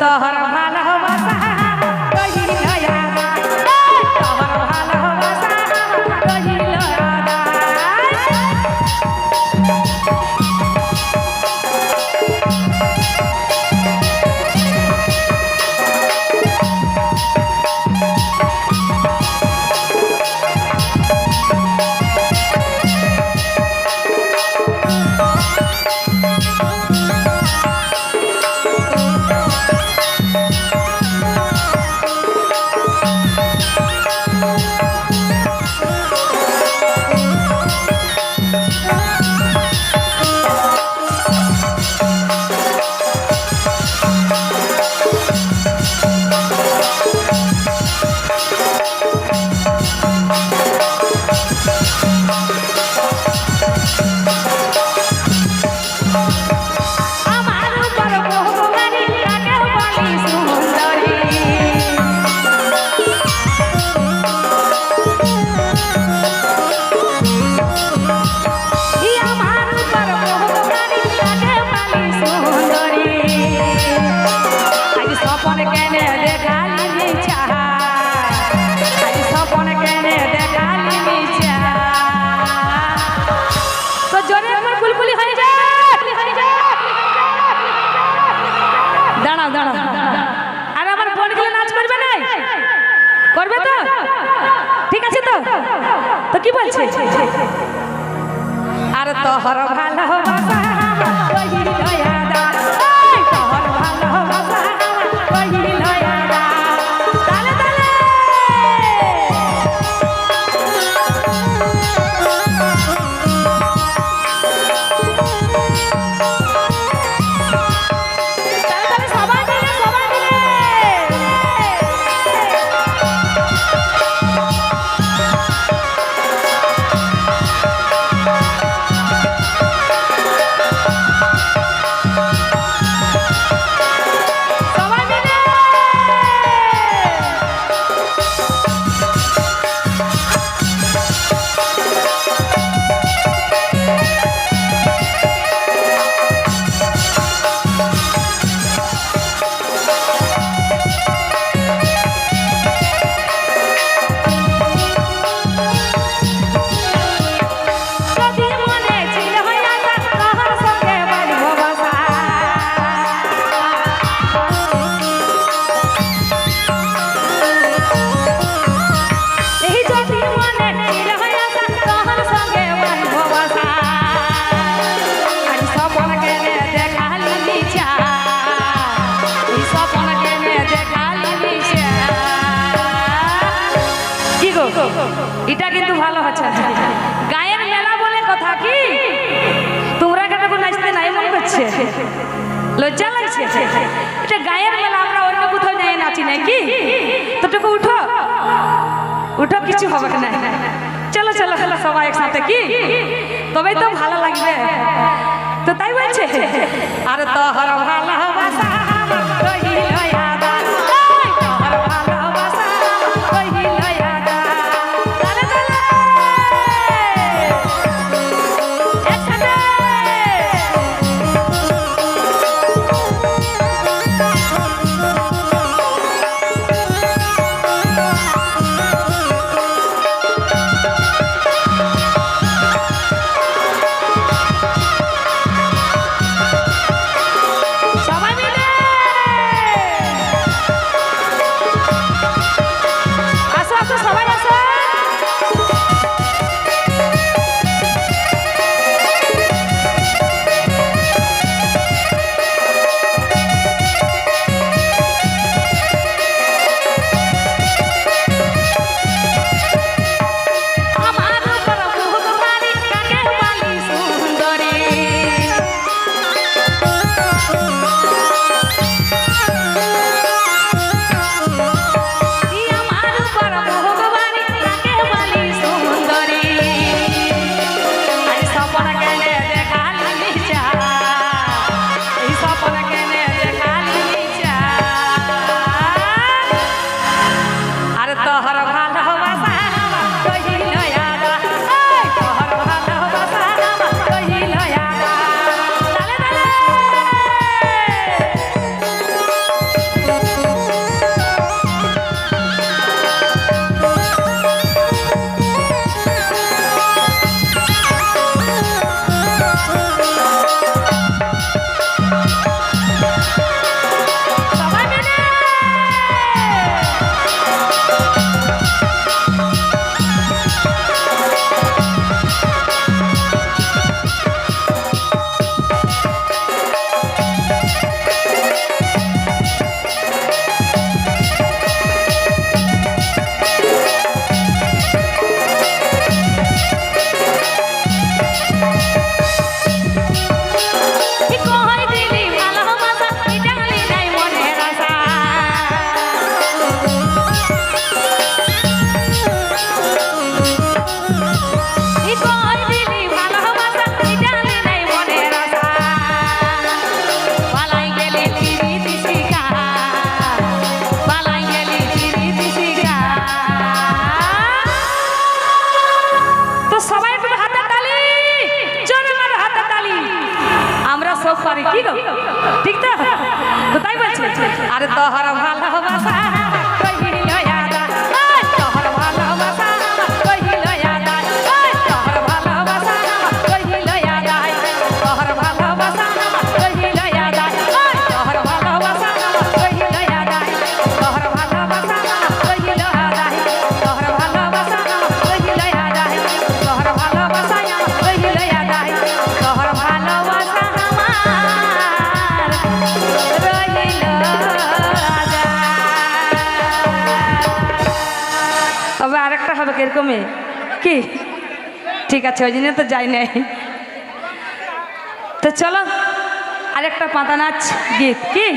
তাহার পারবে তো? ঠিক আছে তো? তো কি বলছে? আর তো তোহর ভালোবাসা এটা কিন্তু ভালো হচ্ছে আচ্ছা। গায়ের মেলা বলে কথা কি? তোমরা কেন নাচতে নাই মনে করছে লজ্জা লাগছে? এটা গায়ের মেলা, আমরা অন্য কোথাও নিয়ে নাচি নাকি তোটুকু উঠো। উঠো, কিছু হবে না। চলো চলো চলো, সবাই একসাথে কি? তবে তো ভালো লাগবে। তো তাই বলছে। আর তো ভালোবাসা সব পারি কি ঠিক তো তো তাই বলছি আরে তোহর ভালোবাসা কিরকমে কি? ঠিক আছে, ওই জন্য তো যাই নাই। তো চলো, আরেকটা পাতা নাচ, গীত, কি?